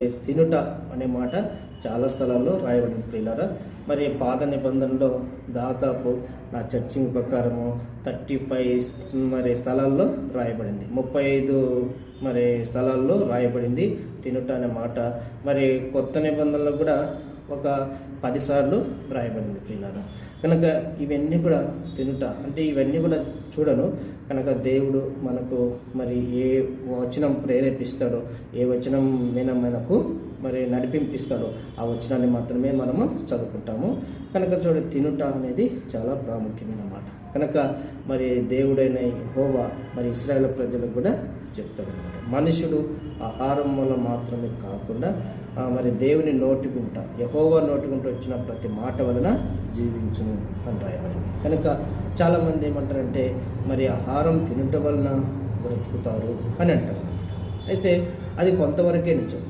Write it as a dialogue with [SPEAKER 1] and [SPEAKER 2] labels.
[SPEAKER 1] తినుట అనే మాట చాలా స్థలాల్లో రాయబడింది ప్రియులారా. మరి పాత నిబంధనలో దాదాపు నా చర్చింగ్ ప్రకారము థర్టీ ఫైవ్ మరి స్థలాల్లో రాయబడింది. ముప్పై ఐదు మరి స్థలాల్లో రాయబడింది తినుట అనే మాట. మరి కొత్త నిబంధనలో కూడా ఒక పదిసార్లు రాయబడింది ప్రియులారా. కనుక ఇవన్నీ కూడా తినుట అంటే ఇవన్నీ కూడా చూడను. కనుక దేవుడు మనకు మరి ఏ వచనం ప్రేరేపిస్తాడో ఏ వచనం మీద మనకు మరి నడిపింపిస్తాడో ఆ వచనాన్ని మాత్రమే మనము చదువుకుంటాము. కనుక చూడ తినుట అనేది చాలా ప్రాముఖ్యమైన మాట. కనుక మరి దేవుడైన హోవా మరి ఇస్రాయేల్ ప్రజలకు కూడా చెప్తాడు అనమాట మనుషుడు ఆహారం వల్ల మాత్రమే కాకుండా మరి దేవుని నోటికుంట యహోవా నోటికుంట వచ్చిన ప్రతి మాట వలన జీవించును అని రాయబడింది. కనుక చాలామంది ఏమంటారంటే మరి ఆహారం తినటం వలన బ్రతుకుతారు అని అంటారు అయితే అది కొంతవరకే నిజం.